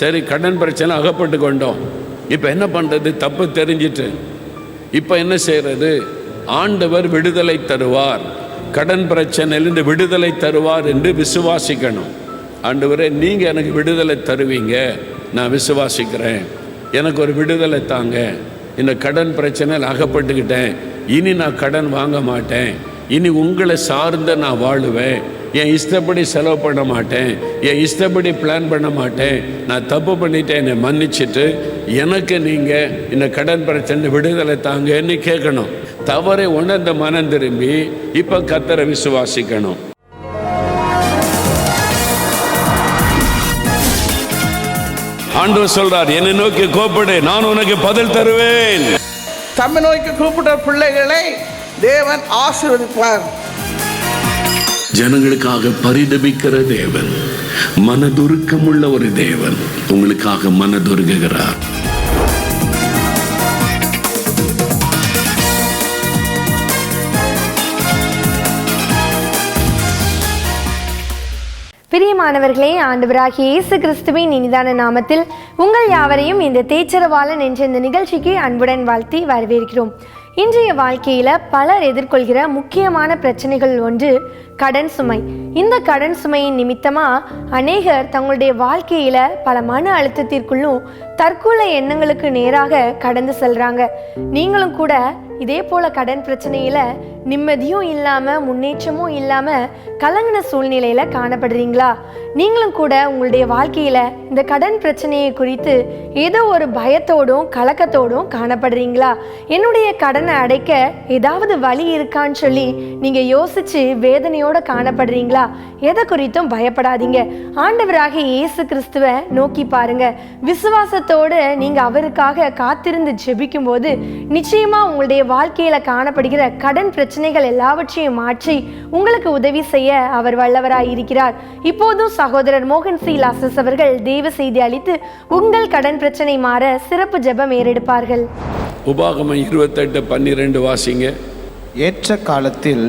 சரி கடன் பிரச்சனை அகப்பட்டு கொண்டோம். இப்போ என்ன பண்ணுறது தப்பு தெரிஞ்சிட்டு. இப்போ என்ன செய்கிறது ஆண்டவர் விடுதலை தருவார். கடன் பிரச்சனையிலிருந்து விடுதலை தருவார் என்று விசுவாசிக்கணும். ஆண்டவரே நீங்கள் எனக்கு விடுதலை தருவீங்க. நான் விசுவாசிக்கிறேன். எனக்கு ஒரு விடுதலை தாங்க. இந்த கடன் பிரச்சனையில் அகப்பட்டுக்கிட்டேன். இனி நான் கடன் வாங்க மாட்டேன். இனி உங்களை சார்ந்த நான் வாழுவேன். என் இஷ்டப்படி செலவு பண்ண மாட்டேன். என் இஷ்டப்படி பிளான் பண்ண மாட்டேன். நான் தப்பு பண்ணிட்டேன் என்னை மன்னிச்சுட்டு எனக்கு நீங்கள் இந்த கடன் பிரச்சனை விடுதலை தாங்கன்னு கேட்கணும். தவறை உணர்ந்த மனம் திரும்பி இப்போ கத்தரை விசுவாசிக்கணும். ஆண்டவர் சொல்றார் என்னை நோக்கி கோப்படு நான் உனக்கு பதில் தருவேன். தம்மை நோக்கி கூப்பிட்ட பிள்ளைகளை தேவன் ஆசீர்வதிப்பார். ஜனங்களுக்காக பரிதபிக்கிற தேவன் மனதுருக்கமுள்ள ஒரு தேவன். உங்களுக்காக மனதுருகுகிறார். பிரியமானவர்களே ஆண்டவராகிய இயேசு கிறிஸ்துவின் இனிதான நாமத்தில் உங்கள் யாவரையும் இந்த தேச்சரவாளன் என்ற இந்த நிகழ்ச்சிக்கு அன்புடன் வாழ்த்தி வரவேற்கிறோம். இன்றைய வாழ்க்கையில பலர் எதிர்கொள்கிற முக்கியமான பிரச்சனைகள் ஒன்று கடன் சுமை. இந்த கடன் சுமையின் நிமித்தமா அநேகர் தங்களுடைய வாழ்க்கையில பல மன அழுத்தத்திற்குள்ளும் தற்கொலை எண்ணங்களுக்கு நேராக கடந்து செல்றாங்க. நீங்களும் கூட இதே போல கடன் பிரச்சனையில நிம்மதியும் இல்லாம முன்னேற்றமும் இல்லாம கலங்கின சூழ்நிலையில காணப்படுறீங்களா? நீங்களும் கூட உங்களுடைய வாழ்க்கையில இந்த கடன் பிரச்சனையை குறித்து ஏதோ ஒரு பயத்தோடும் கலக்கத்தோடும் காணப்படுறீங்களா? என்னுடைய கடனை அடைக்க ஏதாவது வழி இருக்கான்னு சொல்லி நீங்க யோசிச்சு வேதனையோட காணப்படுறீங்களா? எதை குறித்தும் பயப்படாதீங்க. ஆண்டவராக இயேசு கிறிஸ்துவ நோக்கி பாருங்க. விசுவாசத்தோடு நீங்க அவருக்காக காத்திருந்து ஜெபிக்கும் போது நிச்சயமா உங்களுடைய வாழ்க்கையில காணப்படுகிற கடன் பிரச்சனைகள் எல்லாவற்றையும் மாற்றி உங்களுக்கு உதவி செய்ய அவர் வல்லவராய் இருக்கிறார். இப்போதும் சகோதரர் மோகன் சி லாசஸ் அவர்கள் தேவ செய்தி அளித்து உங்கள் கடன் பிரச்சனை மாற சிறப்பு ஜெபம் ஏறெடுப்பார்கள். உபாகமம் இருபத்தெட்டு பன்னிரெண்டு வாசிங்க. ஏற்ற காலத்தில்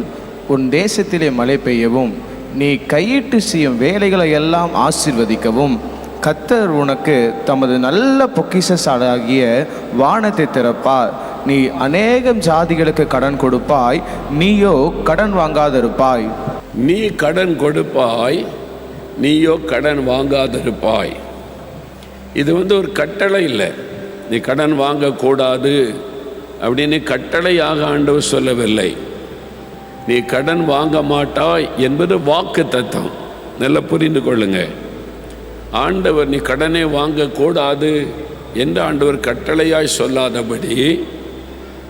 உன் தேசத்திலே மழை பெய்யவும் நீ கையிட்டு செய்யும் வேலைகளை எல்லாம் ஆசீர்வதிக்கவும் கத்தர் உனக்கு தமது நல்ல பொக்கிஷசாலாகிய வானத்தை திறப்பார். நீ அநேகம் ஜாதிகளுக்கு கடன் கொடுப்பாய். நீயோ கடன் வாங்காதிருப்பாய். நீ கடன் கொடுப்பாய். நீயோ கடன் வாங்காதிருப்பாய். இது வந்து ஒரு கட்டளை இல்லை. நீ கடன் வாங்கக்கூடாது அப்படின்னு கட்டளையாக ஆண்டவர் சொல்லவில்லை. நீ கடன் வாங்க மாட்டாய் என்பது வாக்கு தத்துவம். நல்லா புரிந்து கொள்ளுங்கள் ஆண்டவர் நீ கடனை வாங்கக்கூடாது என்று ஆண்டவர் கட்டளையாய் சொல்லாதபடி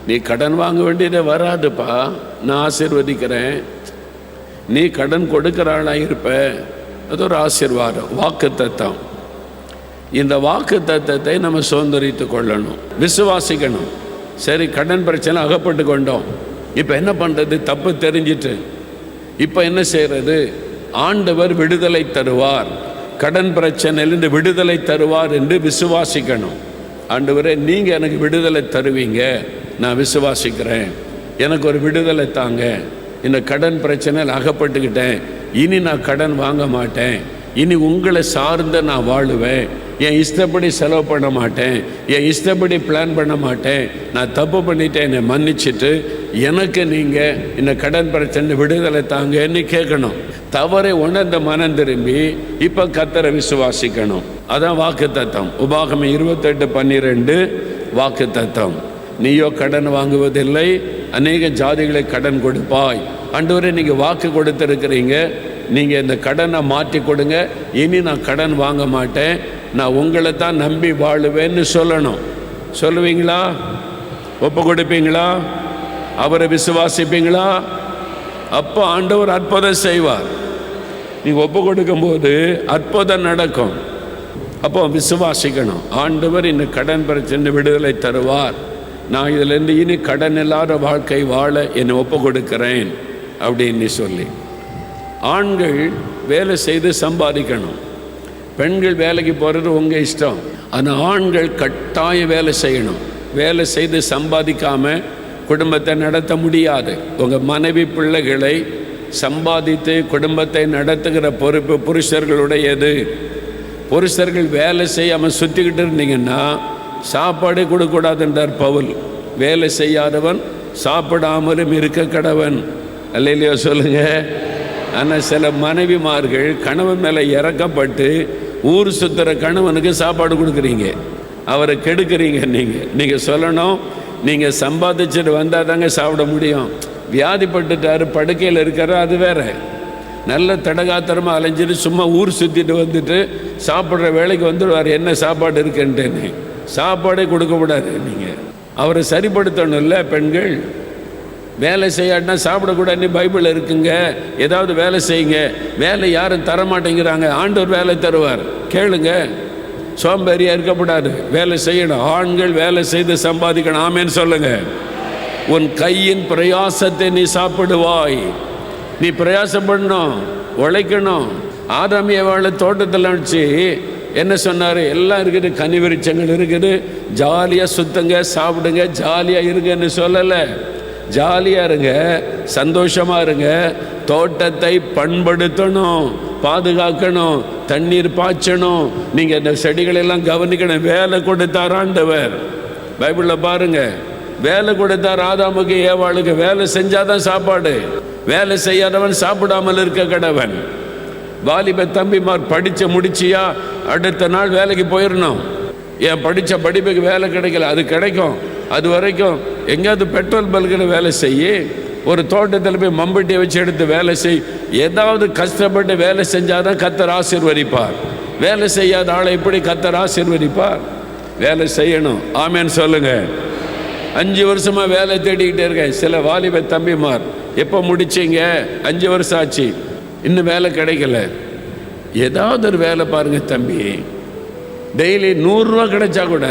நீ கடன் வாங்க வேண்டியதே வராதுப்பா. நான் ஆசிர்வதிக்கிறேன். நீ கடன் கொடுக்கிறாளாக இருப்ப. அது ஒரு ஆசீர்வாதம் வாக்கு தத்தம் இந்த வாக்கு தத்தத்தை நம்ம சுதந்திரித்து கொள்ளணும் விசுவாசிக்கணும். சரி கடன் பிரச்சனை அகப்பட்டு கொண்டோம். இப்போ என்ன பண்ணுறது தப்பு தெரிஞ்சிட்டு. இப்போ என்ன செய்கிறது ஆண்டவர் விடுதலை தருவார். கடன் பிரச்சனையிலிருந்து விடுதலை தருவார் என்று விசுவாசிக்கணும். ஆண்டவரே நீங்கள் எனக்கு விடுதலை தருவீங்க. நான் விசுவாசிக்கிறேன். எனக்கு ஒரு விடுதலை தாங்க. இந்த கடன் பிரச்சனையில் அகப்பட்டுக்கிட்டேன். இனி நான் கடன் வாங்க மாட்டேன். இனி உங்களை சார்ந்த நான் வாழுவேன். என் இஷ்டப்படி செலவு பண்ண மாட்டேன். என் இஷ்டப்படி பிளான் பண்ண மாட்டேன். நான் தப்பு பண்ணிட்டேன் என்னை மன்னிச்சுட்டு எனக்கு நீங்கள் இந்த கடன் பிரச்சனை விடுதலை தாங்கன்னு கேட்கணும். தவறை உணர்ந்த மனம் திரும்பி இப்போ கத்தரை விசுவாசிக்கணும். அதான் வாக்கு தத்தம் உபாகம் இருபத்தெட்டு பன்னிரெண்டு வாக்கு தத்தம் நீயோ கடன் வாங்குவதில்லை அநேக ஜாதிகளை கடன் கொடுப்பாய். அன்றுவரை நீங்கள் வாக்கு கொடுத்துருக்கிறீங்க. நீங்கள் இந்த கடனை மாற்றி கொடுங்க. இனி நான் கடன் வாங்க மாட்டேன். நான் உங்களை தான் நம்பி வாழுவேன்னு சொல்லணும். சொல்லுவீங்களா? ஒப்பு கொடுப்பீங்களா? அவரை விசுவாசிப்பீங்களா? அப்போ ஆண்டவர் அற்புதம் செய்வார். நீங்கள் ஒப்பு கொடுக்கும்போது அற்புதம் நடக்கும். அப்போ விசுவாசிக்கணும். ஆண்டவர் இந்த கடன் பிரச்சனை விடுதலை தருவார். நான் இதிலேருந்து இனி கடன் இல்லாத வாழ்க்கை வாழ என்னை ஒப்பு கொடுக்கிறேன். அப்படின்னு சொல்லி. ஆண்கள் வேலை செய்து சம்பாதிக்கணும். பெண்கள் வேலைக்கு போகிறது உங்கள் இஷ்டம். ஆனால் ஆண்கள் கட்டாயம் வேலை செய்யணும். வேலை செய்து சம்பாதிக்காமல் குடும்பத்தை நடத்த முடியாது. உங்கள் மனைவி பிள்ளைகளை சம்பாதித்து குடும்பத்தை நடத்துகிற பொறுப்பு புருஷர்களுடையது. புருஷர்கள் வேலை செய்யாமல் சுற்றிக்கிட்டு இருந்தீங்கன்னா சாப்பாடு கொடுக்கூடாதுன்றார் பவுல். வேலை செய்யாதவன் சாப்பிடாமலும் இருக்க கடவன். அல்லையிலையோ சொல்லுங்க. ஆனால் சில மனைவிமார்கள் கணவன் மேலே இறக்கப்பட்டு ஊர் சுத்துற கணவனுக்கு சாப்பாடு கொடுக்குறீங்க. அவரை கெடுக்குறீங்க நீங்கள் நீங்கள் சொல்லணும் நீங்கள் சம்பாதிச்சுட்டு வந்தால் தாங்க சாப்பிட முடியும். வியாதிப்பட்டுட்டார் படுக்கையில் இருக்கிற அது வேற. நல்ல தடகாத்திரமாக அலைஞ்சிட்டு சும்மா ஊர் சுற்றிட்டு வந்துட்டு சாப்பிட்ற வேலைக்கு வந்துடுவார் என்ன சாப்பாடு இருக்குன்ட்டுன்னு. சாப்பாடே கொடுக்கக்கூடாது நீங்கள் அவரை சரிப்படுத்தணும்ல பெண்கள்? வேலை செய்யாட்டினா சாப்பிடக்கூடாதுன்னு பைபிள் இருக்குங்க. ஏதாவது வேலை செய்யுங்க. வேலை யாரும் தர மாட்டேங்கிறாங்க ஆண்டவர் வேலை தருவார். கேளுங்க. சோம்பேறியாக இருக்கக்கூடாது வேலை செய்யணும். ஆண்கள் வேலை செய்து சம்பாதிக்கணும். ஆமேன்னு சொல்லுங்க. உன் கையின் பிரயாசத்தை நீ சாப்பிடுவாய். நீ பிரயாசப்படணும். உழைக்கணும். ஆதாமிய வாழ தோட்டத்தில் வச்சு என்ன சொன்னார்? எல்லாம் இருக்குது. கனி வெறிச்சங்கள் இருக்குது. ஜாலியாக சுத்துங்க சாப்பிடுங்க ஜாலியாக இருங்கன்னு சொல்லலை. ஜாலியாக இருங்க சந்தோஷமாக இருங்க. தோட்டத்தை பண்படுத்தணும் பாதுகாக்கணும் தண்ணீர் பாய்ச்சணும். நீங்கள் இந்த செடிகளெல்லாம் கவனிக்கணும். வேலை கொடுத்தார் ஆண்டவர். பைபிளில் பாருங்க வேலை கொடுத்தார் ஆதாமுக்கு ஏவாளுக்கு. வேலை செஞ்சாதான் சாப்பாடு. வேலை செய்யாதவன் சாப்பிடாமல் இருக்க கடவன். வாலிப தம்பிமார் படித்து முடிச்சியா அடுத்த நாள் வேலைக்கு போயிடணும் என் படித்த படிப்புக்கு வேலை கிடைக்கல? அது கிடைக்கும். அது வரைக்கும் எங்கேயாவது பெட்ரோல் பல்கில் வேலை செய்ய ஒரு தோட்டத்தில் போய் மம்பட்டியை வச்சு எடுத்து வேலை செய். ஏதாவது கஷ்டப்பட்டு வேலை செஞ்சாதான் கத்தர் ஆசிர்வதிப்பார். வேலை செய்யாத ஆளை எப்படி கத்தர் ஆசிர்வதிப்பார்? வேலை செய்யணும். ஆமேன்னு சொல்லுங்கள் அஞ்சு வருஷமாக வேலை தேடிக்கிட்டே இருக்கேன். சில வாலிப தம்பிமார் எப்போ முடிச்சீங்க? அஞ்சு வருஷம் ஆச்சு. இன்னும் வேலை கிடைக்கல. ஏதாவது ஒரு வேலை பாருங்கள் தம்பி. டெய்லி நூறுரூவா கிடைச்சா கூட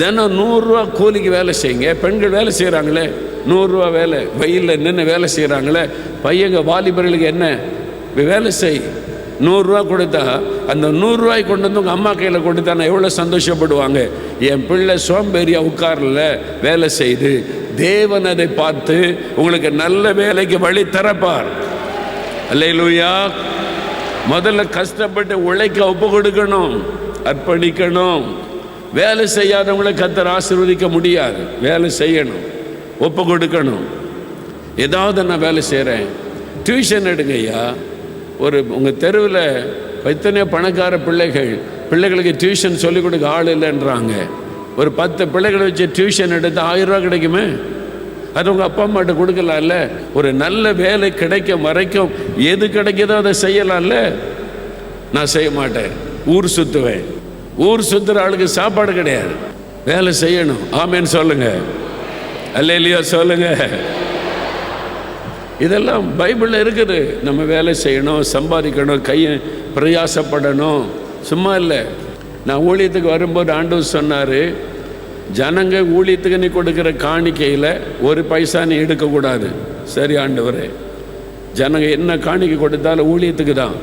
தினம் நூறுரூவா கூலிக்கு வேலை செய்யுங்க. பெண்கள் வேலை செய்கிறாங்களே நூறுரூவா வேலை. வெயிலில் நின்று வேலை செய்கிறாங்களே பையங்க வாலிபர்களுக்கு என்ன? வேலை செய். நூறுரூவா கொடுத்தா அந்த நூறுரூவாய் கொண்டு வந்து உங்கள் அம்மா கையில் கொடுத்தா நான் எவ்வளோ சந்தோஷப்படுவாங்க? என் பிள்ளை சோம்பேறியா உட்காரல வேலை செய்து தேவன் அதை பார்த்து உங்களுக்கு நல்ல வேலைக்கு வழி திறப்பார் அல்லையிலூயா முதல்ல கஷ்டப்பட்டு உழைக்க ஒப்பு கொடுக்கணும் அர்ப்பணிக்கணும். வேலை செய்யாதவங்களை கத்தர் ஆசீர்வதிக்க முடியாது. வேலை செய்யணும். ஒப்பு கொடுக்கணும். ஏதாவது நான் வேலை செய்கிறேன் டியூஷன் எடுங்க ஐயா ஒரு உங்கள் தெருவில் எத்தனையோ பணக்கார பிள்ளைகள் பிள்ளைகளுக்கு டியூஷன் சொல்லிக் கொடுக்க ஆள் இல்லைன்றாங்க. ஒரு பத்து பிள்ளைகளை வச்சு டியூஷன் எடுத்து ஆயிரம் கிடைக்குமே? அது உங்கள் அப்பா அம்மாட்ட கொடுக்கலாம்ல? ஒரு நல்ல வேலை கிடைக்கும் வரைக்கும் எது கிடைக்குதோ அதை செய்யலாம்ல? நான் செய்ய மாட்டேன். ஊர் சுற்றுவேன் ஊர் சுற்றுற ஆளுக்கு சாப்பாடு கிடையாது. வேலை செய்யணும். ஆமேன்னு சொல்லுங்க. அல்ல இல்லையோ சொல்லுங்க. இதெல்லாம் பைபிளில் இருக்குது. நம்ம வேலை செய்யணும் சம்பாதிக்கணும் கையை பிரயாசப்படணும். சும்மா இல்லை. நான் ஊழியத்துக்கு வரும்போது ஆண்டவர் சொன்னார் ஜனங்க ஊழியத்துக்கு நீ கொடுக்குற காணிக்கையில் ஒரு பைசா நீ எடுக்கக்கூடாது. சரி ஆண்டவரே. ஜனங்க என்ன காணிக்கை கொடுத்தாலும் ஊழியத்துக்கு தான்.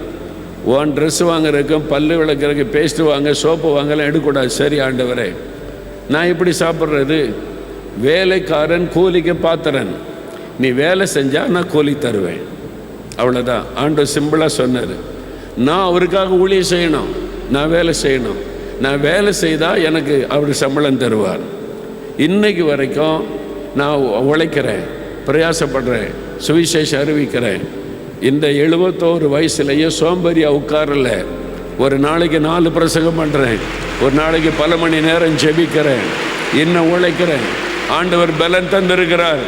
ஓன் ட்ரெஸ் வாங்குறதுக்கும் பல்லு விளக்குறதுக்கு பேஸ்ட்டு வாங்க சோப்பு வாங்கலாம் எடுக்கக்கூடாது. சரி ஆண்டவரே. நான் எப்படி சாப்பிட்றது? வேலைக்காரன் கூலிக்கு பாத்திரன். நீ வேலை செஞ்சால் நான் கூலி தருவேன். அவ்வளோதான் ஆண்டு சிம்பிளாக சொன்னார். நான் அவருக்காக ஊழியம் செய்யணும். நான் வேலை செய்யணும். நான் வேலை செய்தால் எனக்கு அவர் சம்பளம் தருவார். இன்னைக்கு வரைக்கும் நான் உழைக்கிறேன் பிரயாசப்படுறேன் சுவிசேஷம் அறிவிக்கிறேன். இந்த எழுபத்தோரு வயசுலேயே சோம்பேறியாக உட்காரல. ஒரு நாளைக்கு நாலு பிரசங்கம் பண்ணுறேன் ஒரு நாளைக்கு பல மணி நேரம் ஜெபிக்கிறேன். இன்னும் உழைக்கிறேன்? ஆண்டவர் பலன் தந்திருக்கிறார்.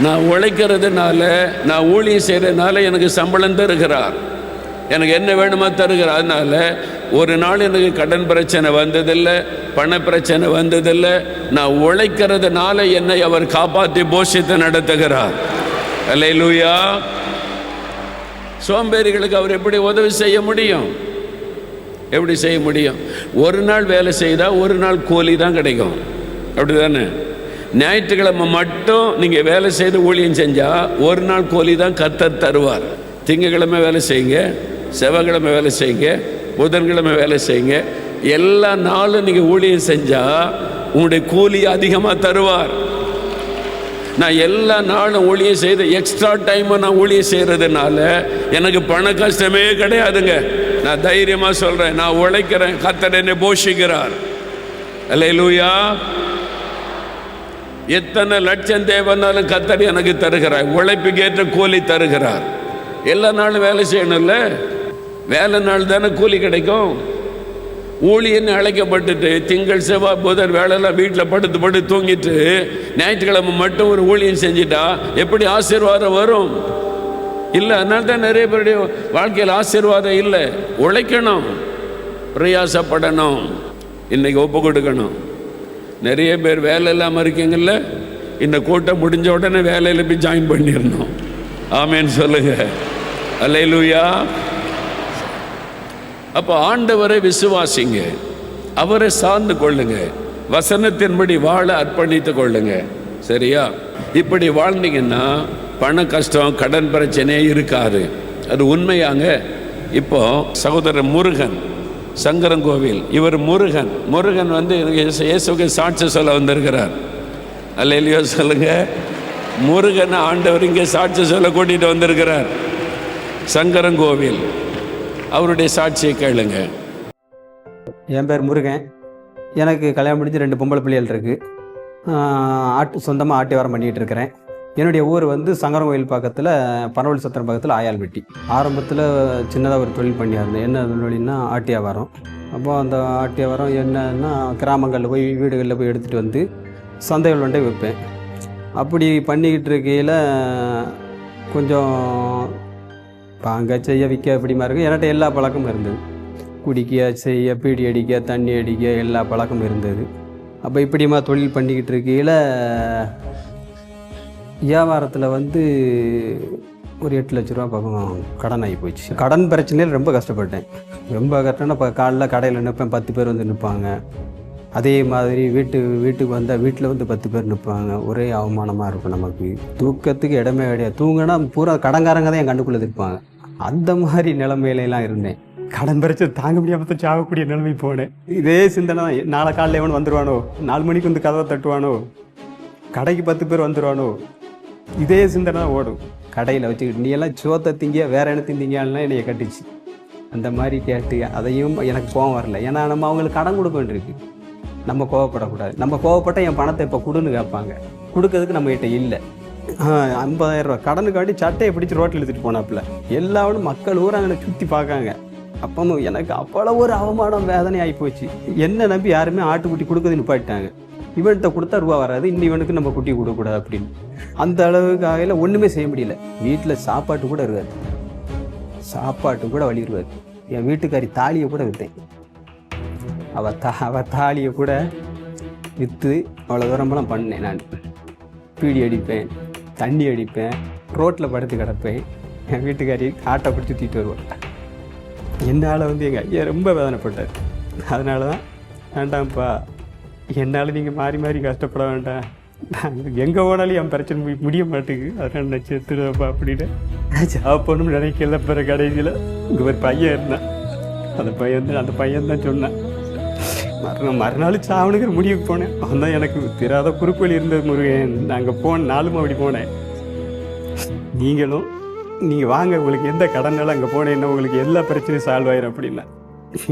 நான் உழைக்கிறதுனால நான் ஊழியம் செய்கிறதுனால எனக்கு சம்பளம் தருகிறார். எனக்கு என்ன வேணுமோ தருகிறார் அதனால ஒரு நாள் எனக்கு கடன் பிரச்சனை வந்ததில்லை பண பிரச்சனை வந்ததில்லை. நான் உழைக்கிறதுனால என்னை அவர் காப்பாற்றி போஷித்து நடத்துகிறார். அலையிலூயா சோம்பேறிகளுக்கு அவர் எப்படி உதவி செய்ய முடியும்? எப்படி செய்ய முடியும்? ஒரு நாள் வேலை செய்தால் ஒரு நாள் கூலி தான் கிடைக்கும். அப்படி தானே ஞாயிற்றுக்கிழமை மட்டும் நீங்கள் வேலை செய்து ஊழியம் செஞ்சால் ஒரு நாள் கூலி தான் கத்தர் தருவார். திங்கக்கிழமை வேலை செய்யுங்க செவ்வாய்க்கிழமை வேலை செய்யுங்க புதன்கிழமை வேலை செய்யுங்க. எல்லா நாளும் நீங்கள் ஊழியம் செஞ்சால் உங்களுடைய கூலி அதிகமாக தருவார். நான் எல்லா நாளும் ஊழியம் செய்து எக்ஸ்ட்ரா டைமை நான் ஊழியம் செய்கிறதுனால எனக்கு பண கஷ்டமே கிடையாதுங்க. நான் தைரியமாக சொல்கிறேன் நான் உழைக்கிறேன் கத்தர் என்னை போஷிக்கிறார். அல்லேலூயா எத்தனை லட்சம் தேவைன்னாலும் கத்தர் எனக்கு தருகிறார். உழைப்புக்கு ஏற்ற கூலி தருகிறார். எல்லா நாளும் வேலை செய்யணும்ல? வேலை நாள் தானே கூலி கிடைக்கும்? ஊழியன்னு அழைக்கப்பட்டுட்டு திங்கள் செவ்வாய் புதன் வேலையெல்லாம் வீட்டில் படுத்து படுத்து தூங்கிட்டு ஞாயிற்றுக்கிழமை மட்டும் ஒரு ஊழியம் செஞ்சிட்டா எப்படி ஆசீர்வாதம் வரும்? இல்லை அதனால தான் நிறைய பேருடைய வாழ்க்கையில் ஆசீர்வாதம் இல்லை. உழைக்கணும் பிரயாசப்படணும் இன்னைக்கு ஒப்பு கொடுக்கணும். நிறைய பேர் வேலை இல்லாமல் இருக்கீங்கல்ல இந்த கூட்டம் முடிஞ்ச உடனே வேலையில் போய் ஜாயின் பண்ணிடணும். ஆமேன்னு சொல்லுங்க. அல்லேலூயா அப்போ ஆண்டவரை விசுவாசிங்க. அவரை சார்ந்து கொள்ளுங்க. வசனத்தின்படி வாழ அர்ப்பணித்து கொள்ளுங்க. சரியா? இப்படி வாழ்ந்தீங்கன்னா பண கஷ்டம் கடன் பிரச்சனையே இருக்காது. அது உண்மையாங்க? இப்போ சகோதரர் முருகன் சங்கரங்கோவில் இவர் முருகன். முருகன் வந்து இயேசுக்கு சாட்சி சொல்ல வந்திருக்கிறார். அல்ல இல்லையோ சொல்லுங்க. முருகன் ஆண்டவர் இங்கே சாட்சி சொல்ல கூட்டிட்டு வந்திருக்கிறார். சங்கரங்கோவில். அவருடைய சாட்சியை கேளுங்க. என் பேர் முருகன். எனக்கு கல்யாணம் முடிஞ்சு ரெண்டு பொம்பளை பிள்ளைகள் இருக்குது ஆட்டு சொந்தமாக ஆட்டி வாரம் பண்ணிகிட்டு இருக்கிறேன். என்னுடைய ஊர் வந்து சங்கரம் கோயில் பக்கத்தில் பரவல் சத்திரம் பக்கத்தில் ஆயால்பட்டி. ஆரம்பத்தில் சின்னதாக ஒரு தொழில் பண்ணியிருந்தேன். என்ன தொழில்னா ஆட்டி வியாபாரம். அந்த ஆட்டிய வாரம் என்னன்னா கிராமங்களில் போய் வீடுகளில் போய் எடுத்துகிட்டு வந்து சந்தைகள் கொண்டே விற்பேன் அப்படி பண்ணிக்கிட்டு இருக்கையில் கொஞ்சம் பாங்க செய்ய விற்க இப்படிமா இருக்கும் என்கிட்ட எல்லா பழக்கமும் இருந்தது. குடிக்க செய்ய பீடி அடிக்க தண்ணி அடிக்க எல்லா பழக்கமும் இருந்தது. அப்போ இப்படிமா தொழில் பண்ணிக்கிட்டு இருக்கையில் வியாபாரத்தில் வந்து ஒரு எட்டு லட்ச ரூபா பக்கம் கடன் ஆகி போயிடுச்சு. கடன் பிரச்சனையில் ரொம்ப கஷ்டப்பட்டேன். ரொம்ப கஷ்டம்னா இப்போ காலைல கடையில் நிற்பேன் பத்து பேர் வந்து நிற்பாங்க அதே மாதிரி வீட்டு வீட்டுக்கு வந்தால் வீட்டில் வந்து பத்து பேர் நிற்பாங்க ஒரே அவமானமாக இருக்கும் நமக்கு. தூக்கத்துக்கு இடமே கிடையாது. தூங்கினா பூரா கடன்காரங்க தான் என் கண்டுக்குள்ளே இருப்பாங்க. அந்த மாதிரி நிலைமையில இருந்தேன். கடன் பறிச்சு தாங்க முடியாம சாகக்கூடிய நிலைமை போனேன் இதே சிந்தனை தான். நாளை காலையில் எவன் வந்துடுவானோ நாலு மணிக்கு வந்து கதவை தட்டுவானோ? கடைக்கு பத்து பேர் வந்துடுவானோ இதே சிந்தனை தான் ஓடும். கடையில் வச்சுக்கிட்டு நீ எல்லாம் சோத்தை திங்க வேற என்ன திங்கிங்கன்னா என்னைய கட்டிச்சு. அந்த மாதிரி கேட்டு அதையும் எனக்கு கோவம் வரல. ஏன்னா நம்ம அவங்களுக்கு கடன் கொடுக்க வேண்டியிருக்கு. நம்ம கோவப்படக்கூடாது. நம்ம கோவப்பட்ட என் பணத்தை இப்போ கொடுன்னு கேட்பாங்க. கொடுக்கறதுக்கு நம்மகிட்ட இல்லை. ஐம்பதாயிரம் ரூபா கடனுக்காண்டி சட்டையை பிடிச்சி ரோட்டில் எடுத்துகிட்டு போனாப்புல. எல்லாரும் மக்கள் ஊரா அங்கே சுற்றி பார்க்காங்க. அப்போ எனக்கு அவ்வளோ ஒரு அவமானம் வேதனை ஆகி போச்சு. என்ன நம்பி யாருமே ஆட்டுக்குட்டி கொடுக்கறது நிப்பாட்டிட்டாங்க. இவன்கிட்ட கொடுத்தா ரூபா வராது இன்னும் இவனுக்கு நம்ம குட்டி கொடுக்கக்கூடாது அப்படின்னு. அந்த அளவுக்கு ஆகையில் ஒன்றுமே செய்ய முடியல. வீட்டில் சாப்பாட்டு கூட இருக்காது. சாப்பாட்டு கூட வழி இருக்காது. என் வீட்டுக்காரி தாலியை கூட விற்றேன் அவ தா அவ தாலியை கூட விற்று அவ்வளோ தூரமெல்லாம் பண்ணேன் நான். பீடி அடிப்பேன். தண்ணி அடிப்பேன் ரோட்டில் படுத்து கிடப்பேன். என் வீட்டுக்காரி ஆட்டை பிடிச்சி தூக்கிட்டு வருவாள் என்னால் வந்து எங்கள் ஐயா ரொம்ப வேதனைப்பட்டார். அதனால தான் வேண்டாம்ப்பா என்னால் நீங்கள் மாறி மாறி கஷ்டப்பட வேண்டாம். நாங்கள் எங்கே போனாலும் என் பிரச்சனை முடிய மாட்டேங்குது. அதனால் நான் செத்துடுவேன்ப்பா அப்படின்னு ஜாப் பண்ணணும்னு நினைக்கல பிற கடைசியில். இங்கே ஒரு பையன் இருந்தான். அந்த பையன் அந்த பையன் தான் சொன்னான். மறுநாள் மறுநாள் சாவணுங்கிற முடிவுக்கு போனேன். அவன் தான் எனக்கு திராத குறுக்கோழி இருந்தது முருகன். நாங்கள் போன நாளும் அப்படி போனேன். நீங்களும் நீங்கள் வாங்க உங்களுக்கு எந்த கடனாலும் அங்கே போனேன்னா உங்களுக்கு எல்லா பிரச்சனையும் சால்வ் ஆயிரும் அப்படின்னா.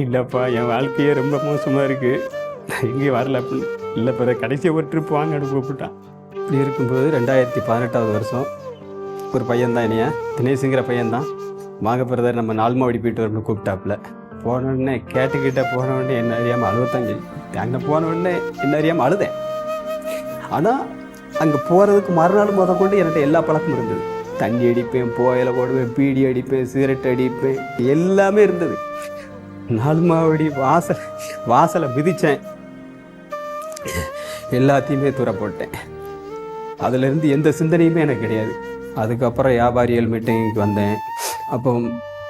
இல்லைப்பா என் வாழ்க்கையே ரொம்ப மோசமாக இருக்குது நான் எங்கேயும் வரல அப்படின்னு. இல்லை பிற கடைசி ஒரு ட்ரிப் வாங்க அப்படி கூப்பிட்டான். இப்படி இருக்கும்போது ரெண்டாயிரத்தி பதினெட்டாவது வருஷம். ஒரு பையன்தான் என்னைய தினேஷுங்கிற பையன்தான். வாங்க பிரதர் நம்ம நாலுமாவடி போயிட்டு வரணும்னு கூப்பிட்டாப்புல. போன உடனே கேட்டுக்கிட்ட போன உடனே என்ன அறியாமல் அழுவத்தஞ்சு அங்கே போன உடனே என்ன அறியாமல் அழுதேன். ஆனால் அங்கே போகிறதுக்கு மறுநாள் முத கொண்டு என்கிட்ட எல்லா பழக்கமும் இருந்தது. தண்ணி அடிப்பேன் புயல போடுவேன் பீடி அடிப்பேன் சிகரெட் அடிப்பேன் எல்லாமே இருந்தது. நாலுமாவடி வாசல் வாசலை மிதித்தேன் எல்லாத்தையுமே தூர போட்டேன் அதுலேருந்து எந்த சிந்தனையுமே எனக்கு கிடையாது. அதுக்கப்புறம் வியாபாரிகள் மீட்டிங்க்கு வந்தேன். அப்போ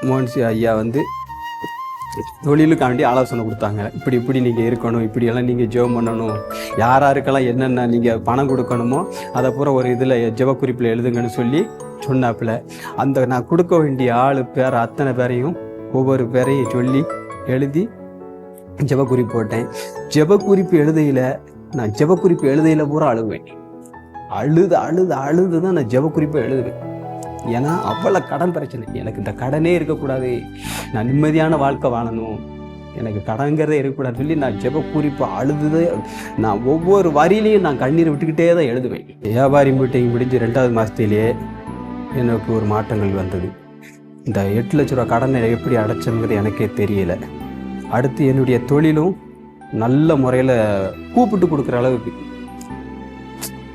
மோன்சி ஐயா வந்து தொழிலுக்காண்டி ஆலோசனை கொடுத்தாங்க. இப்படி இப்படி நீங்கள் இருக்கணும் இப்படியெல்லாம் நீங்கள் ஜெபம் பண்ணணும். யார் யாருக்கெல்லாம் என்னென்ன நீங்கள் பணம் கொடுக்கணுமோ அதை பூரா ஒரு இதில் ஜெப குறிப்பில் எழுதுங்கன்னு சொல்லி சொன்னாப்புல. அந்த நான் கொடுக்க வேண்டிய ஆள் பேர் அத்தனை பேரையும் ஒவ்வொரு பேரையும் சொல்லி எழுதி ஜெபக்குறிப்பு போட்டேன். ஜெபக்குறிப்பு எழுதையில் நான் ஜெபக்குறிப்பு எழுதையில் பூரா அழுவேன். அழுது அழுது அழுது தான் நான் ஜெபக்குறிப்பை எழுதுவேன். ஏன்னா அவ்வளோ கடன் பிரச்சனை. எனக்கு இந்த கடனே இருக்கக்கூடாது. நான் நிம்மதியான வாழ்க்கை வாழணும். எனக்கு கடங்கிறதே இருக்கக்கூடாது சொல்லி நான் ஜெப குறிப்பு அழுதுதே நான் ஒவ்வொரு வரியிலையும் நான் கண்ணீர் விட்டுக்கிட்டே தான் எழுதுவேன். வியாபாரி மீட்டிங் முடிஞ்சு ரெண்டாவது மாதத்திலேயே எனக்கு ஒரு மாற்றங்கள் வந்தது. இந்த எட்டு லட்ச ரூபா கடனை எப்படி அடைச்சதுங்கிறது எனக்கே தெரியல. அடுத்து என்னுடைய தொழிலும் நல்ல முறையில் கூப்பிட்டு கொடுக்குற அளவுக்கு.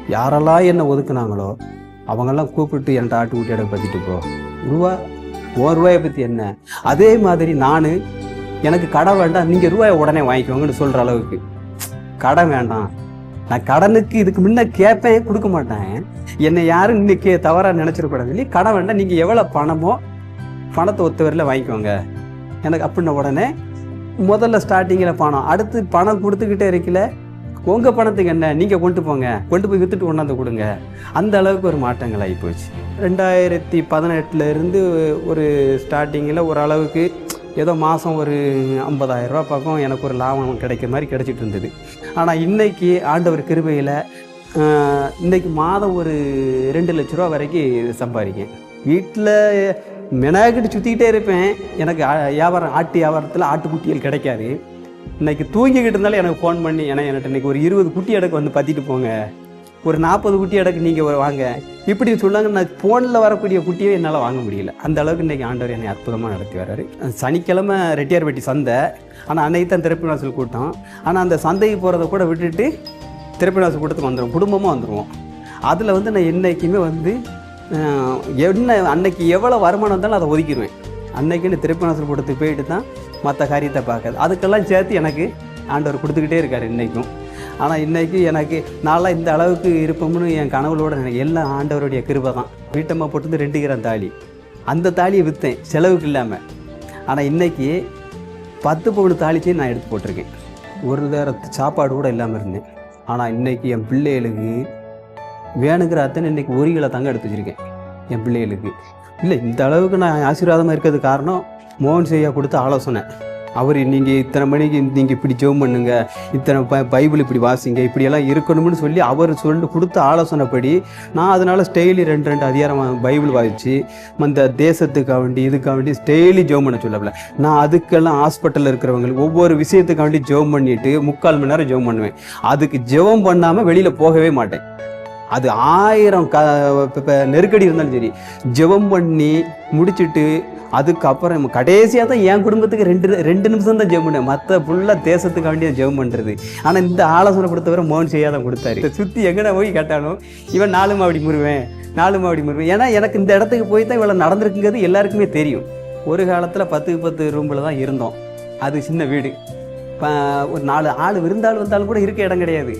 யாரெல்லாம் என்னை ஒதுக்குனாங்களோ அவங்கெல்லாம் கூப்பிட்டு என்கிட்ட ஆட்டு ஊட்டி பற்றிட்டு போ. ரூபா ஒரு ரூபாயை பற்றி என்ன? அதே மாதிரி நான் எனக்கு கடன் வேண்டாம் நீங்கள் ரூபாயை உடனே வாங்கிக்கோங்கன்னு சொல்கிற அளவுக்கு. கடன் வேண்டாம். நான் கடனுக்கு இதுக்கு முன்ன கேட்பேன் கொடுக்க மாட்டேன். என்னை யாரும் இன்னைக்கு தவறாக நினச்சிடக்கூடாது இல்லையா கடன் வேண்டாம் நீங்கள் எவ்வளோ பணமோ பணத்தை ஒத்தவரில் வாங்கிக்கோங்க. எனக்கு அப்படின்ன உடனே முதல்ல ஸ்டார்டிங்கில் பணம் அடுத்து பணம் கொடுத்துக்கிட்டே இருக்கல உங்கள் பணத்துக்கு என்ன? நீங்கள் கொண்டு போங்க. கொண்டு போய் விற்றுட்டு கொண்டாந்து கொடுங்க. அந்த அளவுக்கு ஒரு மாற்றங்கள் ஆகிப்போச்சு. ரெண்டாயிரத்தி பதினெட்டுலேருந்து ஒரு ஸ்டார்டிங்கில் ஓரளவுக்கு ஏதோ மாதம் ஒரு ஐம்பதாயிரரூபா பக்கம் எனக்கு ஒரு லாபம் கிடைக்கிற மாதிரி கிடைச்சிட்டு இருந்தது. ஆனால் இன்றைக்கி ஆண்டவர் கிருபையில் இன்றைக்கு மாதம் ஒரு ரெண்டு லட்ச ரூபா வரைக்கும் சம்பாதிக்கேன் வீட்டில் மெனாக்கிட்டு சுற்றிக்கிட்டே இருப்பேன். எனக்கு வியாபாரம் ஆட்டு வியாபாரத்தில் ஆட்டுக்குட்டிகள் கிடைக்காது. இன்னைக்கு தூங்கிக்கிட்டு இருந்தாலும் எனக்கு ஃபோன் பண்ணி ஏன்னா என்கிட்ட இன்னைக்கு ஒரு இருபது குட்டி அடக்கு வந்து பற்றிட்டு போங்க. ஒரு நாற்பது குட்டி அடக்கு நீங்கள் வாங்க. இப்படி சொன்னாங்க நான் ஃபோனில் வரக்கூடிய குட்டியை என்னால் வாங்க முடியல. அந்த அளவுக்கு இன்றைக்கி ஆண்டவர் என்னை அற்புதமாக நடத்தி வர்றாரு. சனிக்கிழமை ரெட்டியார்பட்டி சந்தை. ஆனால் அன்னைக்கு தான் திறப்பு கூட்டம். ஆனால் அந்த சந்தைக்கு போகிறத கூட விட்டுட்டு திறப்பு வாசல் கூட்டத்துக்கு வந்துடும் குடும்பமாக வந்துடுவோம் அதில் வந்து நான் என்றைக்குமே வந்து என்ன அன்னைக்கு எவ்வளோ வருமானம் இருந்தாலும் அதை ஒதுக்கிடுவேன் அன்னைக்குன்னு திருப்பணாசல் கூட்டத்துக்கு போயிட்டு தான் மற்ற காரியத்தை பார்க்காது. அதுக்கெல்லாம் சேர்த்து எனக்கு ஆண்டவர் கொடுத்துக்கிட்டே இருக்கார் இன்றைக்கும் ஆனால் இன்றைக்கி எனக்கு நான்லாம் இந்த அளவுக்கு இருப்போம்னு என் கனவுகளோட எனக்கு எல்லாம் ஆண்டவருடைய கிருபை தான். வீட்டம்மா போட்டு ரெண்டு கிராம் தாலி. அந்த தாலியை விற்றேன் செலவுக்கு இல்லாமல் ஆனால் இன்றைக்கி பத்து பவுன் தாளிச்சே நான் எடுத்து போட்டிருக்கேன். ஒரு நேரம் சாப்பாடு கூட இல்லாமல் இருந்தேன். ஆனால் இன்றைக்கி என் பிள்ளைகளுக்கு வேணுங்கிற அத்தனை இன்னைக்கு ஒரு கிலோ தங்க எடுத்து வச்சிருக்கேன். என் பிள்ளைகளுக்கு. இல்லை இந்த அளவுக்கு நான் ஆசீர்வாதமாக இருக்கிறது காரணம் மோகன் செய்யா கொடுத்த ஆலோசனை. அவர் நீங்கள் இத்தனை மணிக்கு நீங்கள் இப்படி ஜெபம் பண்ணுங்க இத்தனை ப பைபிள் இப்படி வாசிங்க இப்படியெல்லாம் இருக்கணும்னு சொல்லி அவர் சொல்லி கொடுத்த ஆலோசனைப்படி நான் அதனால் ஸ்டெய்லி ரெண்டு ரெண்டு அதிகாரம் பைபிள் வாசித்து அந்த தேசத்துக்காக வேண்டி இதுக்காக வேண்டி ஸ்டெய்லி ஜெபம் பண்ண சொல்லல நான் அதுக்கெல்லாம் ஹாஸ்பிட்டலில் இருக்கிறவங்களுக்கு ஒவ்வொரு விஷயத்துக்காக வேண்டி ஜெபம் பண்ணிட்டு முக்கால் மணி நேரம் ஜெபம் பண்ணுவேன். அதுக்கு ஜெபம் பண்ணாமல் வெளியில் போகவே மாட்டேன். அது ஆயிரம் க நெருக்கடி இருந்தாலும் சரி ஜெபம் பண்ணி முடிச்சுட்டு அதுக்கப்புறம் கடைசியாக தான் என் குடும்பத்துக்கு ரெண்டு ரெண்டு நிமிஷம் தான் ஜெபம் பண்ணேன். மற்ற ஃபுல்லாக தேசத்துக்கு வேண்டிய ஜெபம் பண்ணுறது ஆனால் இந்த ஆலோசனை கொடுத்தவரை மோகன் செய்யா தான் கொடுத்தாரு. சுற்றி எங்கே போய் கேட்டாலும் இவன் நாலு மாவடி முருவேன் நாலு மாவடி முருவேன் ஏன்னா எனக்கு இந்த இடத்துக்கு போய் தான் இவ்வளோ நடந்திருக்குங்கிறது எல்லாருக்குமே தெரியும். ஒரு காலத்தில் பத்துக்கு பத்து ரூமில் தான் இருந்தோம். அது சின்ன வீடு. ஒரு நாலு ஆள் விருந்தாள் வந்தாலும் கூட இருக்க இடம் கிடையாது.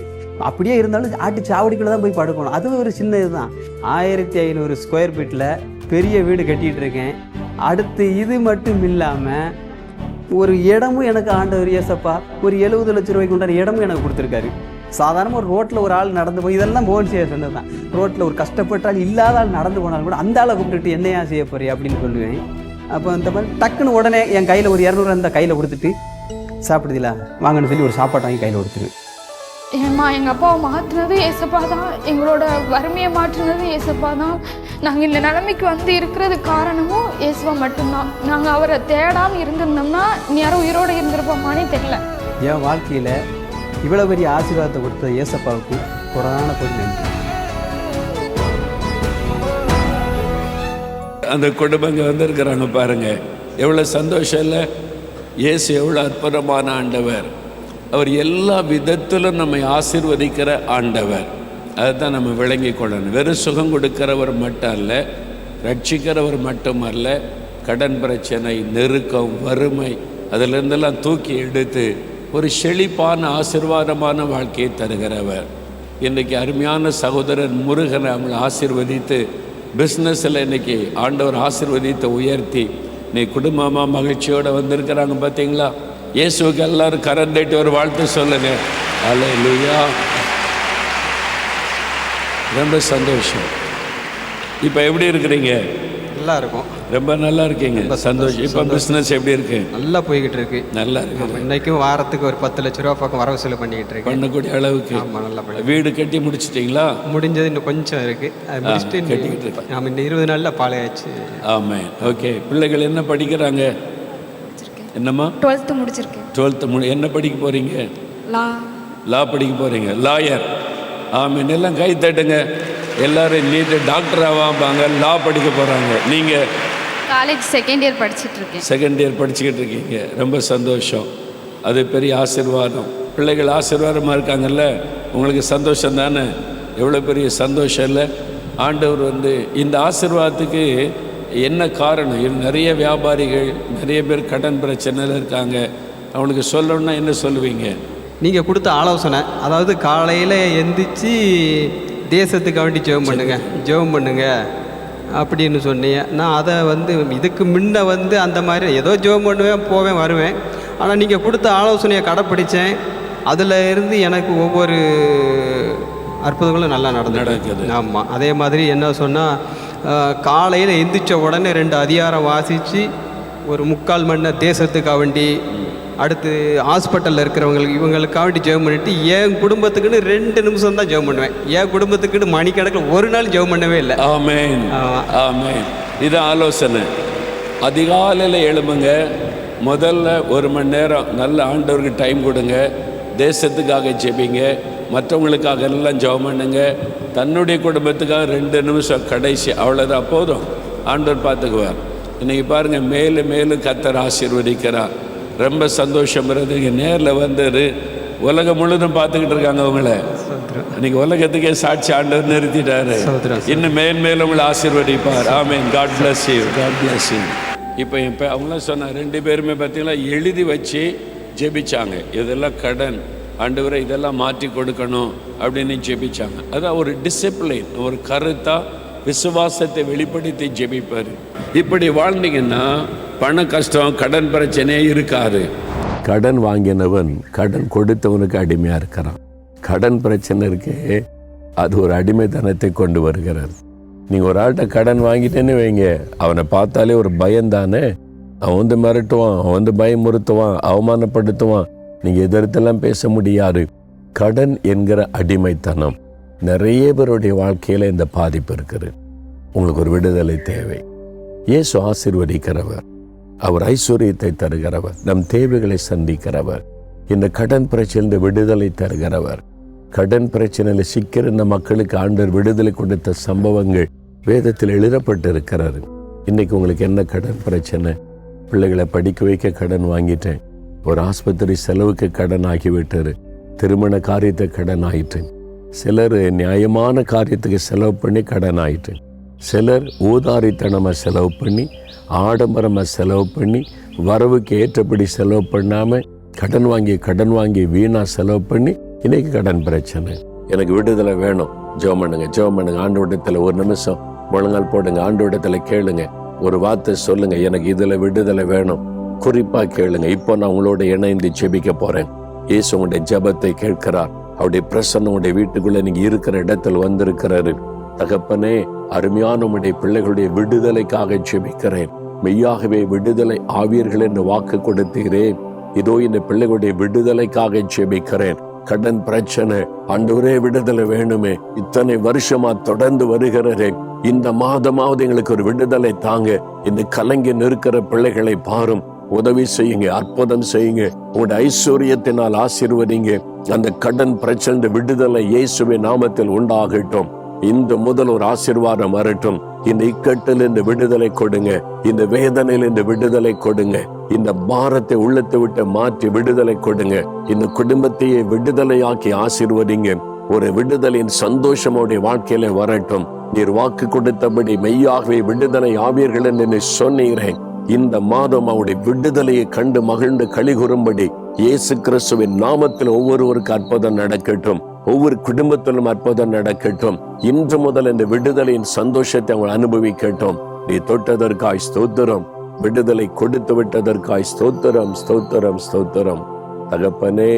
அப்படியே இருந்தாலும் ஆட்டு சாவடிக்குள்ளே தான் போய் படுக்கணும். அது ஒரு சின்ன இதுதான் ஆயிரத்தி ஐநூறு ஸ்கொயர் ஃபீட்டில் பெரிய வீடு கட்டிகிட்டு இருக்கேன். அடுத்து இது மட்டும் இல்லாமல் ஒரு இடமும் எனக்கு ஆண்டவர் ஏசப்பா ஒரு எழுபது லட்ச ரூபாய்க்கு உண்டான இடமும் எனக்கு கொடுத்துருக்காரு. சாதாரண ஒரு ரோட்டில் ஒரு ஆள் நடந்து போய் இதெல்லாம் மோகன் செய்ய சொன்னது தான். ரோட்டில் ஒரு கஷ்டப்பட்டால் இல்லாத ஆள் நடந்து போனாலும் கூட அந்த ஆளை கூப்பிட்டுட்டு என்னையா செய்ய போறே அப்படின்னு சொல்லுவேன். அப்போ இந்த மாதிரி டக்குன்னு உடனே என் கையில் ஒரு இரநூறு அந்த கையில் கொடுத்துட்டு சாப்பிடுதில்ல வாங்கன்னு சொல்லி ஒரு சாப்பாட்டை வாங்கி கையில் கொடுத்துருவேன். ஏம்மா எங்கள் அப்பாவை மாற்றினது ஏசப்பா தான். எங்களோட வறுமையை மாற்றினது ஏசப்பா தான். நாங்கள் இந்த நிலைமைக்கு வந்து இருக்கிறது காரணமும் ஏசப்பா மட்டும்தான். நாங்கள் அவரை தேடாமல் இருந்திருந்தோம்னா யாரும் உயிரோடு இருந்திருப்போமானே தெரியல. என் வாழ்க்கையில் இவ்வளோ பெரிய ஆசீர்வாதத்தை கொடுத்த ஏசப்பாவுக்கு கொரோனா போய் நன்றி. அந்த குடும்பங்க வந்திருக்கிறாங்க பாருங்க. எவ்வளோ சந்தோஷம் இல்லை? இயேசு எவ்வளோ அற்புதமான ஆண்டவர். அவர் எல்லா விதத்திலும் நம்மை ஆசிர்வதிக்கிற ஆண்டவர். அதுதான் நம்ம விளங்கி கொள்ளணும். வெறும் சுகம் கொடுக்கிறவர் மட்டும் அல்ல ரட்சிக்கிறவர் மட்டும் அல்ல கடன் பிரச்சனை நெருக்கம் வறுமை அதிலிருந்தெல்லாம் தூக்கி எடுத்து ஒரு செழிப்பான ஆசீர்வாதமான வாழ்க்கையை தருகிறவர். இன்றைக்கி அருமையான சகோதரன் முருகனை அவங்களை ஆசீர்வதித்து பிஸ்னஸில் இன்னைக்கு ஆண்டவர் ஆசிர்வதித்து உயர்த்தி நீ குடும்பமாக மகிழ்ச்சியோடு வந்திருக்கிறாங்க பார்த்தீங்களா இயேசுவுக்கு எல்லாரும் கரந்தேட்டு ஒரு வாழ்த்து சொல்லுங்க. அல்ல ரொம்ப சந்தோஷம். இப்போ எப்படி இருக்கிறீங்க? நல்லா இருக்கும் ரொம்ப நல்லா இருக்கீங்க. சந்தோஷம். இப்போ பிஸ்னஸ் எப்படி இருக்கு? நல்லா போய்கிட்டு இருக்கு நல்லா இருக்கு இன்னைக்கும் வாரத்துக்கு ஒரு பத்து லட்ச ரூபா பக்கம் வரவு செலவு பண்ணிக்கிட்டு இருக்கேன். பண்ணக்கூடிய அளவுக்கு. ஆமாம் நல்லா வீடு கட்டி முடிச்சிட்டிங்களா? முடிஞ்சது இன்னும் கொஞ்சம் இருக்கு. அது முடிச்சுட்டு கட்டிக்கிட்டு இன்னும் ஆமாம் இந்த இருபது நாளில் பாலையாச்சு ஆமாம். ஓகே. பிள்ளைகள் என்ன படிக்கிறாங்க? என்னம்மா? டுவெல்த்து முடிச்சிருக்கேன். டுவெல்த்து மு என்ன படிக்க போகிறீங்க லா. லா படிக்க போகிறீங்க லாயர் ஆமீன். எல்லாம் கை தட்டுங்க. எல்லாரும் நீட்டு டாக்டர் ஆவாம்பாங்க. லா படிக்க போகிறாங்க நீங்கள் காலேஜ் செகண்ட் இயர் படிச்சிட்டு இருக்கேன். செகண்ட் இயர் படிச்சுக்கிட்டு இருக்கீங்க. ரொம்ப சந்தோஷம். அது பெரிய ஆசீர்வாதம். பிள்ளைகள் ஆசீர்வாதமாக இருக்காங்கல்ல? உங்களுக்கு சந்தோஷம் தானே? எவ்வளோ பெரிய சந்தோஷம் இல்லை? ஆண்டவர் வந்து இந்த ஆசீர்வாதத்துக்கு என்ன காரணம்? நிறைய வியாபாரிகள் நிறைய பேர் கடன் பிரச்சனையில் இருக்காங்க. அவனுக்கு சொல்லணும்னா என்ன சொல்லுவீங்க? நீங்கள் கொடுத்த ஆலோசனை அதாவது காலையில் எந்திரிச்சு தேசத்துக்கு வேண்டி ஜெபம் பண்ணுங்க ஜெபம் பண்ணுங்க அப்படின்னு சொன்னீங்க. நான் அதை வந்து இதுக்கு முன்ன வந்து அந்த மாதிரி ஏதோ ஜெபம் பண்ணுவேன் போவேன் வருவேன். ஆனால் நீங்கள் கொடுத்த ஆலோசனையை கடைப்பிடிச்சேன். அதில் இருந்து எனக்கு ஒவ்வொரு அற்புதங்களும் நல்லா நடக்குது. ஆமாம் அதே மாதிரி என்ன சொன்னால் காலையில் எந்திரிச்ச உடனே ரெண்டு அதிகாரம் வாசித்து ஒரு முக்கால் மணி நேரம் தேசத்துக்காக வேண்டி அடுத்து ஹாஸ்பிட்டலில் இருக்கிறவங்களுக்கு இவங்களுக்காக வேண்டி ஜெபம் பண்ணிட்டு என் குடும்பத்துக்குன்னு ரெண்டு நிமிஷம் தான் ஜெபம் பண்ணுவேன். என் குடும்பத்துக்குன்னு மணிக்கணக்கில் ஒரு நாள் ஜெபம் பண்ணவே இல்லை. ஆமேன். ஆமா. ஆமேன். இது ஆலோசனை. அதிகாலையில் எழும்புங்க. முதல்ல ஒரு மணி நேரம் நல்ல ஆண்டவருக்கு டைம் கொடுங்க. தேசத்துக்காக ஜெபிங்க. மற்றவங்களுக்காக எல்லாம் ஜெபம் பண்ணுங்க. தன்னுடைய குடும்பத்துக்காக ரெண்டு நிமிஷம் கடைசி அவ்வளோதான் போதும். ஆண்டவர் பார்த்துக்குவார். இன்னைக்கு பாருங்கள் மேலும் மேலும் கத்தர் ஆசீர்வதிக்கிறார். ரொம்ப சந்தோஷம் இங்கே நேரில் வந்தார் உலகம் முழுதும் பார்த்துக்கிட்டு இருக்காங்க உங்களை. இன்னைக்கு உலகத்துக்கே சாட்சி ஆண்டவர் நிறுத்திட்டாரு. இன்னும் மேல் மேலும் உங்களை ஆசீர்வதிப்பார். Amen God bless you. God bless you. இப்போ இப்போ அவங்களாம் சொன்னாங்க ரெண்டு பேருமே பார்த்தீங்களா எழுதி வச்சு ஜெபிச்சாங்க. இதெல்லாம் கடன். ஆண்டவரை இதெல்லாம் மாற்றி கொடுக்கணும் அப்படின்னு ஜெபிச்சாங்க. அதான் ஒரு டிசிப்ளின் ஒரு கருத்தா விசுவாசத்தை வெளிப்படுத்தி ஜெபிப்பார். இப்படி வாழ்ந்தீங்கன்னா பண கஷ்டம் கடன் பிரச்சனையே இருக்காது. கடன் வாங்கினவன் கடன் கொடுத்தவனுக்கு அடிமையாக இருக்கிறான். கடன் பிரச்சனை இருக்கே அது ஒரு அடிமைத்தனத்தை கொண்டு வருகிறது. நீங்கள் ஒரு ஆள்கிட்ட கடன் வாங்கிட்டேன்னு வைங்க அவனை பார்த்தாலே ஒரு பயம்தானே அவன் வந்து மிரட்டுவான் அவன் வந்து பயமுறுத்துவான் அவமானப்படுத்துவான். நீங்கள் எதிர்த்தெல்லாம் பேச முடியாது. கடன் என்கிற அடிமைத்தனம் நிறைய பேருடைய வாழ்க்கையில் இந்த பாதிப்பு இருக்குது. உங்களுக்கு ஒரு விடுதலை தேவை. இயேசு ஆசிர்வதிக்கிறவர். அவர் ஐஸ்வர்யத்தை தருகிறவர். நம் தேவைகளை சந்திக்கிறவர். இந்த கடன் பிரச்சனை விடுதலை தருகிறவர். கடன் பிரச்சனையில் சிக்கிற இந்த மக்களுக்கு ஆண்டர் விடுதலை கொடுத்த சம்பவங்கள் வேதத்தில் எழுதப்பட்டிருக்கிறது. இன்னைக்கு உங்களுக்கு என்ன கடன் பிரச்சனை? பிள்ளைகளை படிக்க வைக்க கடன் வாங்கிட்டேன். ஒரு ஆஸ்பத்திரி செலவுக்கு கடன் ஆகிவிட்டாரு திருமண காரியத்தை கடன் ஆயிட்டு சிலர் நியாயமான காரியத்துக்கு செலவு பண்ணி கடன் ஆயிட்டு சிலர் ஊதாரித்தனமாக செலவு பண்ணி ஆடம்பரமாக செலவு பண்ணி வரவுக்கு ஏற்றபடி செலவு பண்ணாமல் கடன் வாங்கி கடன் வாங்கி வீணாக செலவு பண்ணி இன்னைக்கு கடன் பிரச்சனை. எனக்கு விடுதலை வேணும். ஜெபம் பண்ணுங்க ஜெபம் பண்ணுங்க. ஆண்டு விடத்தில் ஒரு நிமிஷம் முழங்கால் போடுங்க. ஆண்டு விடத்தில் கேளுங்க. ஒரு வார்த்தை சொல்லுங்க. எனக்கு இதில் விடுதலை வேணும். குறிப்பா கேளுங்க. இப்போ நான் உங்களோட இணைந்து ஜெபிக்க போறேன். இயேசு உங்களுடைய ஜெபத்தை கேட்கிறார். அவருடைய பிரசன்னம் உங்களுடைய வீட்டுக்குள்ள நீங்க இருக்கிற இடத்தில் வந்திருக்கிறாரு. தகப்பனே அருமையான உடைய பிள்ளைகளுடைய விடுதலைக்காக ஜெபிக்கிறேன். மெய்யாகவே விடுதலை ஆவியர்கள் என்று வாக்கு கொடுத்தீரேன் இதோ இந்த பிள்ளைகளுடைய விடுதலைக்காக ஜெபிக்கிறேன். கடன் பிரச்சனை ஆண்டவரே விடுதலை வேணுமே. இத்தனை வருஷமா தொடர்ந்து வருகிறதே. இந்த மாதமாவது எங்களுக்கு ஒரு விடுதலை தாங்க. இந்த கலங்கி நிற்கிற பிள்ளைகளை பாரும். உதவி செய்யுங்க அற்புதம் செய்யுங்க. உங்களுடைய ஐஸ்வர்யத்தினால் ஆசீர்வதிங்க. அந்த கடன் பிரச்சனை விடுதலை இயேசுவின் நாமத்தில் உண்டாகட்டும். இந்த முதல் ஒரு ஆசீர்வாதம் வரட்டும். இந்த இக்கட்டில் இந்த விடுதலை கொடுங்க. இந்த வேதனையில் இந்த விடுதலை கொடுங்க. இந்த பாரத்தை உள்ளத்தை விட்டு மாற்றி விடுதலை கொடுங்க. இந்த குடும்பத்தையே விடுதலையாக்கி ஆசீர்வதிங்க. ஒரு விடுதலின் சந்தோஷமோடைய வாழ்க்கையில வரட்டும். நீர் வாக்கு கொடுத்தபடி மெய்யாகவே விடுதலை ஆவீர்கள் என்று சொன்னீரேன் இந்த மாதம் அவருடைய விடுதலையை கண்டு மகிழ்ந்து கழிகுறும்படி இயேசு கிறிஸ்துவின் நாமத்தில் ஒவ்வொருவருக்கு அற்புதம் நடக்கட்டும். ஒவ்வொரு குடும்பத்திலும் அற்புதம் நடக்கட்டும். இன்று முதல் இந்த விடுதலையின் சந்தோஷத்தை அவங்க அனுபவிக்கட்டும். நீ தொட்டதற்காய் ஸ்தோத்திரம். விடுதலை கொடுத்து விட்டதற்காய் ஸ்தோத்திரம் ஸ்தோத்திரம் ஸ்தோத்திரம். தகப்பனே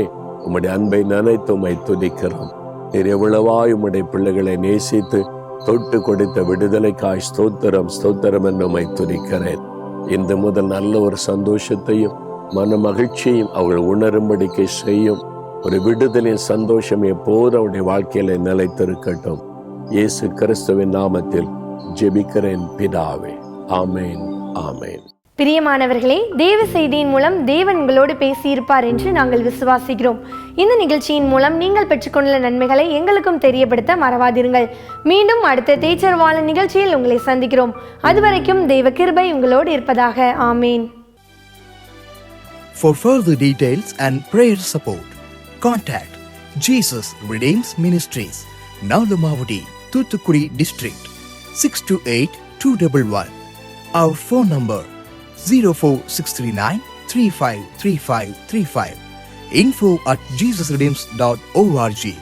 உம்முடைய அன்பை நினைத்து உம்மை துதிக்கிறோம். நீர் எவ்வளவாய் உம்முடைய பிள்ளைகளை நேசித்து தொட்டு கொடுத்த விடுதலைக்காய் ஸ்தோத்திரம் ஸ்தோத்திரம் என்னுமை துதிக்கிறேன். இந்த முதல் நல்ல ஒரு சந்தோஷத்தையும் மன மகிழ்ச்சியையும் அவர்கள் உணரும்படிக்கை செய்யும் ஒரு விடுதலின் சந்தோஷம் எப்போது அவருடைய வாழ்க்கையில நிலைத்திருக்கட்டும். இயேசு கிறிஸ்துவின் நாமத்தில் ஜெபிக்கிறேன் பிதாவே. ஆமேன் ஆமேன். பிரியமானவர்களே தேவ செய்தியின் மூலம் தேவன் உங்களோடு பேசியிருப்பார் என்று நாங்கள் விசுவாசிக்கிறோம். இந்த நிகழ்ச்சியின் மூலம் நீங்கள் பெற்றுக்கொண்டுள்ள நன்மைகளை எங்களுக்கும் தெரியப்படுத்த மறவாதிருங்கள். மீண்டும் அடுத்த தேச்சர்வாளன் நிகழ்ச்சியில் உங்களை சந்திக்கிறோம். அதுவரைக்கும் தெய்வ கிருபை உங்களோடு இருப்பதாக. ஆமேன். For further details and prayer support, contact Jesus Redeems Ministries, Nalamavadi, Thuthukudi District, 628-211. Our phone number 04639 353535. Info at jesusredeems.org.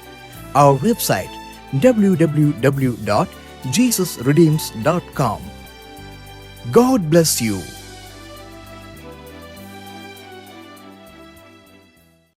Our website www.jesusredeems.com. God bless you.